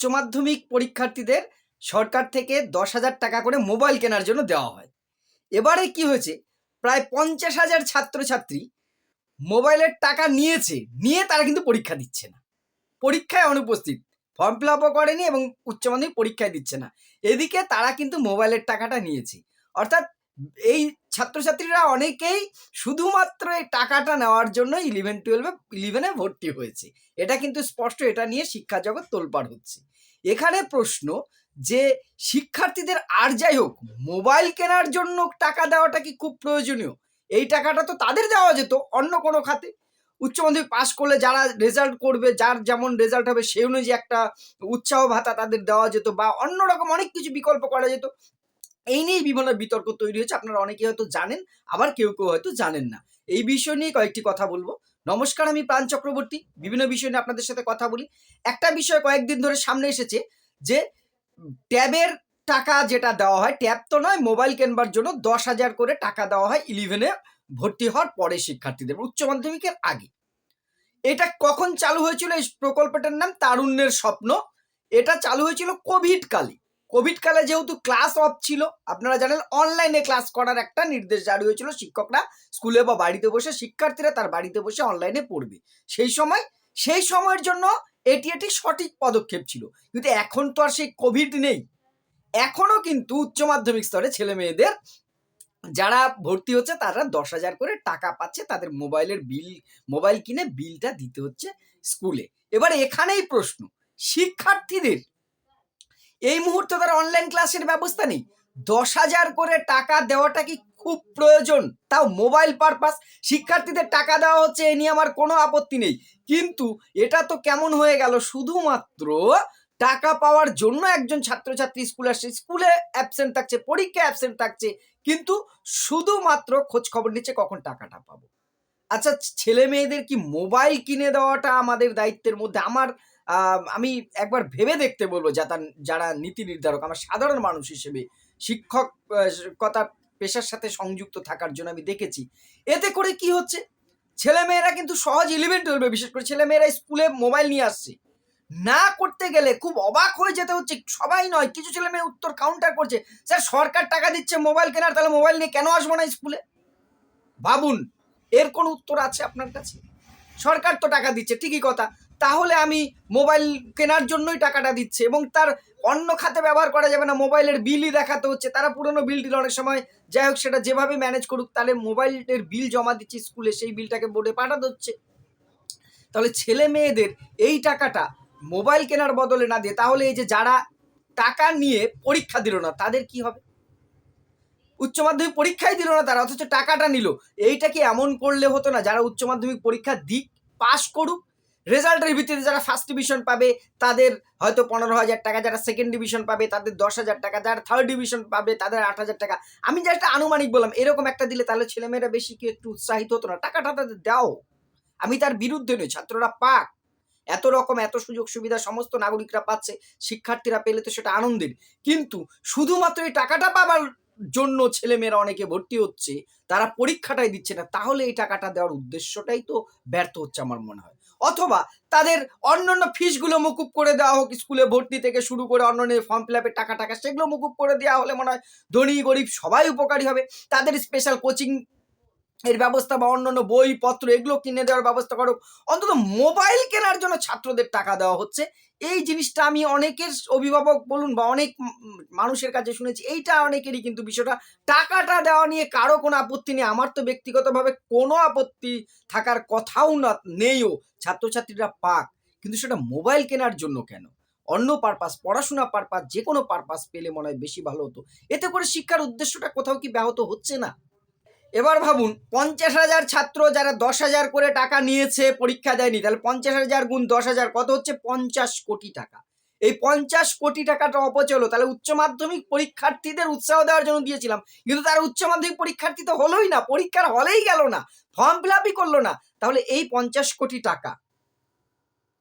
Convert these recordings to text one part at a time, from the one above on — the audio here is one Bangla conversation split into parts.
উচ্চ মাধ্যমিক পরীক্ষার্থীদের সরকার থেকে দশ হাজার টাকা করে মোবাইল কেনার জন্য দেওয়া হয়। এবারে কি হয়েছে? প্রায় পঞ্চাশ হাজার ছাত্রছাত্রী মোবাইলের টাকা নিয়েছে, নিয়ে তারা কিন্তু পরীক্ষা দিচ্ছে না। পরীক্ষায় অনুপস্থিত, ফর্ম ফিল আপও করেনি এবং উচ্চ মাধ্যমিক পরীক্ষায় দিচ্ছে না। এদিকে তারা কিন্তু মোবাইলের টাকাটা নিয়েছে। অর্থাৎ এই ছাত্রছাত্রীরা অনেকেই শুধুমাত্র এই টাকাটা নেওয়ার জন্য ইলেভেন টুয়েলভে ইলেভেনে ভর্তি হয়েছে। এটা কিন্তু স্পষ্ট, এটা নিয়ে শিক্ষা জগৎ তোলপাড় হচ্ছে। এখানে প্রশ্ন যে শিক্ষার্থীদের আর যাই হোক মোবাইল কেনার জন্য টাকা দেওয়াটা কি খুব প্রয়োজনীয়? এই টাকাটা তো তাদের দেওয়া যেত, অন্য কোনো খাতে। উচ্চ মাধ্যমিক পাশ করলে যারা রেজাল্ট করবে, যার যেমন রেজাল্ট হবে সেই অনুযায়ী একটা উৎসাহ ভাতা তাদের দেওয়া যেত বা অন্যরকম অনেক কিছু বিকল্প করা যেত। এই নিয়েই বিভিন্ন বিতর্ক তৈরি হয়েছে। আপনারা অনেকে হয়তো জানেন, আবার কেউ কেউ হয়তো জানেন না। এই বিষয় নিয়ে কয়েকটি কথা বলব। নমস্কার, আমি প্রাণ চক্রবর্তী। বিভিন্ন বিষয় নিয়ে আপনাদের সাথে কথা বলি। একটা বিষয় কয়েকদিন ধরে সামনে এসেছে যে, ট্যাবের টাকা যেটা দেওয়া হয়, ট্যাব তো নয়, মোবাইল কেনবার জন্য দশ হাজার করে টাকা দেওয়া হয় ইলেভেনে ভর্তি হওয়ার পরে শিক্ষার্থীদের, উচ্চ মাধ্যমিকের আগে। এটা কখন চালু হয়েছিল এই প্রকল্পটার নাম? তারুণ্যের স্বপ্ন। এটা চালু হয়েছিল কোভিড কালে কোভিড কালে যেহেতু ক্লাস অফ ছিল, আপনারা জানেন অনলাইনে ক্লাস করার একটা নির্দেশ জারি হয়েছিল শিক্ষকরা স্কুলে বা বাড়িতে বসে, শিক্ষার্থীরা তার বাড়িতে বসে অনলাইনে পড়বে। সেই সময়, সেই সময়ের জন্য এটি একটি সঠিক পদক্ষেপ ছিল। কিন্তু এখন তো আর সেই কোভিড নেই। এখনও কিন্তু উচ্চ মাধ্যমিক স্তরে ছেলে মেয়েদের যারা ভর্তি হচ্ছে, তারা দশ হাজার করে টাকা পাচ্ছে তাদের মোবাইলের বিল, মোবাইল কিনে বিলটা দিতে হচ্ছে স্কুলে এবার এখানেই প্রশ্ন, শিক্ষার্থীদের এই মুহূর্তে তার অনলাইন ক্লাসের ব্যবস্থা নেই। দশ হাজার করে টাকা দেওয়াটা কি খুব প্রয়োজন? তাও মোবাইল পারপাস শিক্ষার্থীদের টাকা দেওয়া হচ্ছে, এ নিয়ে আমার কোনো আপত্তি নেই। কিন্তু এটা তো কেমন হয়ে গেল? শুধুমাত্র টাকা পাওয়ার জন্য একজন ছাত্রছাত্রী স্কুলে আসছে। স্কুলে অ্যাবসেন্ট থাকছে, পরীক্ষায় অ্যাবসেন্ট থাকছে, কিন্তু শুধুমাত্র খোঁজ খবর নিচ্ছে কখন টাকাটা পাবো। আচ্ছা ছেলে মেয়েদের কি মোবাইল কিনে দেওয়াটা আমাদের দায়িত্বের মধ্যে? আমার আমি একবার ভেবে দেখতে বলব যারা যারা নীতি নির্ধারক, আমার সাধারণ মানুষ হিসেবে শিক্ষক কথা পেশার সাথে সংযুক্ত থাকার জন্য আমি দেখেছি। এতে করে কি হচ্ছে? ছেলেমেয়েরা কিন্তু সহজ ইলেভেন টুয়েলভে বিশেষ করে ছেলেমেয়েরা স্কুলে মোবাইল নিয়ে আসছে। না করতে গেলে খুব অবাক হয়ে যেতে হচ্ছে, সবাই নয়, কিছু ছেলে মেয়ে উত্তর কাউন্টার করছে, স্যার, সরকার টাকা দিচ্ছে মোবাইল কেনার, তাহলে মোবাইল নিয়ে কেন আসব না স্কুলে? ভাবুন, এর কোন উত্তর আছে আপনার কাছে? সরকার তো টাকা দিচ্ছে, ঠিকই কথা। তাহলে আমি মোবাইল কেনার জন্যই টাকাটা দিচ্ছে এবং তার অন্য খাতে ব্যবহার করা যাবে না। মোবাইলের বিলই দেখাতে হচ্ছে। তারা পুরনো বিলটির অনেক সময়। যাই হোক, সেটা যেভাবে ম্যানেজ করুক, তাহলে মোবাইলের বিল জমা দিচ্ছে স্কুলে। সেই বিলটাকে বোর্ডে পাঠাতে হচ্ছে। তাহলে ছেলে মেয়েদের এই টাকাটা মোবাইল কেনার বদলে না দিয়ে, তাহলে এই যে যারা টাকা নিয়ে পরীক্ষা দিল না, তাদের কি হবে? উচ্চ মাধ্যমিক পরীক্ষাই দিল না তারা, অথচ টাকাটা নিল। এইটা কি এমন করলে হতো না? যারা উচ্চ মাধ্যমিক পরীক্ষা দিক, পাশ করুক রেজাল্টের ভিত্তিতে যারা ফার্স্ট ডিভিশন পাবে, তাদের হয়তো পনেরো হাজার টাকা, যারা সেকেন্ড ডিভিশন পাবে, তাদের দশ হাজার টাকা, যারা থার্ড ডিভিশন পাবে, তাদের আট হাজার টাকা। আমি যেটা আনুমানিক বললাম, এরকম একটা দিলে তাহলে ছেলেমেয়েরা বেশি কি একটু উৎসাহিত হতো না? টাকাটা তাদের দাও। আমি তার বিরুদ্ধে নই, ছাত্ররা পাক। এত রকম, এত সুযোগ সুবিধা সমস্ত নাগরিকরা পাচ্ছে, শিক্ষার্থীরা পেলে তো সেটা আনন্দের। কিন্তু শুধুমাত্র এই টাকাটা পাবার জন্য ছেলেমেয়েরা অনেকে ভর্তি হচ্ছে, তারা পরীক্ষাটাই দিচ্ছে না। তাহলে এই টাকাটা দেওয়ার উদ্দেশ্যটাই তো ব্যর্থ হচ্ছে আমার মনে হয়। অথবা তাদের অন্যান্য ফিসগুলো মুকুব করে দেওয়া হোক, স্কুলে ভর্তি থেকে শুরু করে অন্যান্য ফর্ম ফিল আপের টাকা টাকা সেগুলো মুকুব করে দেওয়া হলে মনে হয় ধনী গরিব সবাই উপকারী হবে। তাদের স্পেশাল কোচিং এর ব্যবস্থা বা অন্যান্য বই পত্র এগুলো কিনে দেওয়ার ব্যবস্থা করো। অন্তত মোবাইল কেনার জন্য ছাত্রদের টাকা দেওয়া হচ্ছে। এই জিনিসটা আমি অনেকের অভিভাবক বলুন বা অনেক মানুষের কাছে শুনেছি, এইটা অনেকেরই কিন্তু বিষয়টা। টাকাটা দেওয়া নিয়ে কারও কোনো আপত্তি নেই। আমার তো ব্যক্তিগতভাবে কোনো আপত্তি থাকার কথাও না, নেইও। ছাত্রছাত্রীরা পাক। কিন্তু সেটা মোবাইল কেনার জন্য কেন? অন্য পারপাস পড়াশোনা পারপাস যে কোনো পারপাস পেলে মনে হয় বেশি ভালো হতো। এতে করে শিক্ষার উদ্দেশ্যটা কোথাও কি ব্যাহত হচ্ছে না? এবার ভাবুন, পঞ্চাশ হাজার ছাত্র যারা দশ হাজার করে টাকা নিয়েছে, পরীক্ষা দেয়নি, তাহলে পঞ্চাশ হাজার গুণ দশ হাজার কত হচ্ছে? পঞ্চাশ কোটি টাকা। এই পঞ্চাশ কোটি টাকাটা অপচল তাহলে উচ্চ মাধ্যমিক পরীক্ষার্থীদের উৎসাহ দেওয়ার জন্য দিয়েছিলাম। কিন্তু তারা উচ্চ মাধ্যমিক পরীক্ষার্থী তো হলোই না, পরীক্ষার হলেই গেল না, ফর্ম ফিল আপই করল না। তাহলে এই পঞ্চাশ কোটি টাকা,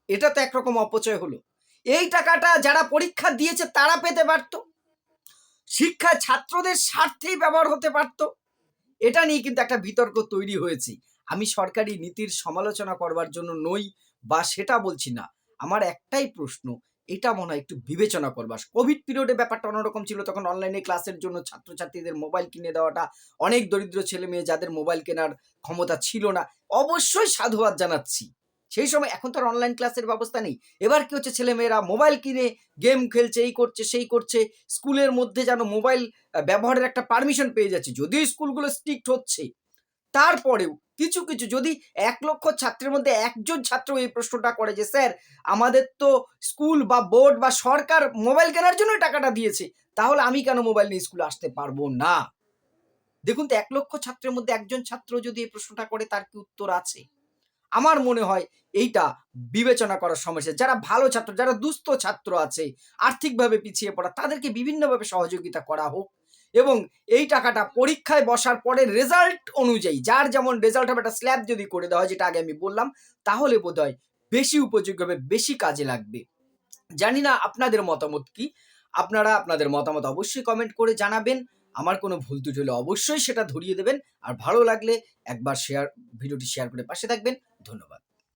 এটা তো একরকম অপচয় হলো। এই টাকাটা যারা পরীক্ষা দিয়েছে, তারা পেতে পারতো। শিক্ষা ছাত্রদের স্বার্থেই ব্যবহার হতে পারতো। এটা নিয়ে কিন্তু একটা বিতর্ক তৈরি হয়েছে। আমি সরকারি নীতির সমালোচনা করবার জন্য নই বা সেটা বলছি না। আমার একটাই প্রশ্ন, এটা মনে হয় একটু বিবেচনা করবার। কোভিড পিরিয়ডে ব্যাপারটা অন্যরকম ছিল, তখন অনলাইনে ক্লাসের জন্য ছাত্রছাত্রীদের মোবাইল কিনে দেওয়াটা, অনেক দরিদ্র ছেলে মেয়ে যাদের মোবাইল কেনার ক্ষমতা ছিল না, অবশ্যই সাধুবাদ জানাচ্ছি। সেই সময় এখন তো আর অনলাইন ক্লাসের ব্যবস্থা নেই। এবার কি হচ্ছে? ছেলেমেয়েরা মোবাইল কিনে গেম খেলছে, এই করছে, সেই করছে। স্কুলের মধ্যে যেন মোবাইল ব্যবহারের একটা পারমিশন পেয়ে যাচ্ছে। যদিও স্কুলগুলো স্ট্রিক্ট হচ্ছে। তারপরেও কিছু কিছু যদি এক লক্ষ ছাত্রের মধ্যে একজন ছাত্র এই প্রশ্নটা করে যে, স্যার, আমাদের তো স্কুল বা বোর্ড বা সরকার মোবাইল কেনার জন্য টাকাটা দিয়েছে। তাহলে আমি কেন মোবাইল নিয়ে স্কুলে আসতে পারব না? দেখুন তো, এক লক্ষ ছাত্রের মধ্যে একজন ছাত্র যদি এই প্রশ্নটা করে, তার কি উত্তর আছে? আমার মনে হয় এইটা বিবেচনা করার সমস্যা যারা ভালো ছাত্র, যারা দুস্থ ছাত্র আছে, আর্থিকভাবে পিছিয়ে পড়া, তাদেরকে বিভিন্নভাবে সহযোগিতা করা হোক এবং এই টাকাটা পরীক্ষায় বসার পরে রেজাল্ট অনুযায়ী, যার যেমন রেজাল্ট হবে, একটা স্ল্যাব যদি করে দেওয়া হয়, যেটা আগে আমি বললাম, তাহলে বোধ হয় বেশি উপযোগী হবে, বেশি কাজে লাগবে। জানি না আপনাদের মতামত কি। আপনারা আপনাদের মতামত অবশ্যই কমেন্ট করে জানাবেন। আমার কোনো ভুল ত্রুটি হলে অবশ্যই সেটা ধরিয়ে দেবেন। আর ভালো লাগলে একবার শেয়ার ভিডিওটি শেয়ার করে পাশে থাকবেন। ধন্যবাদ।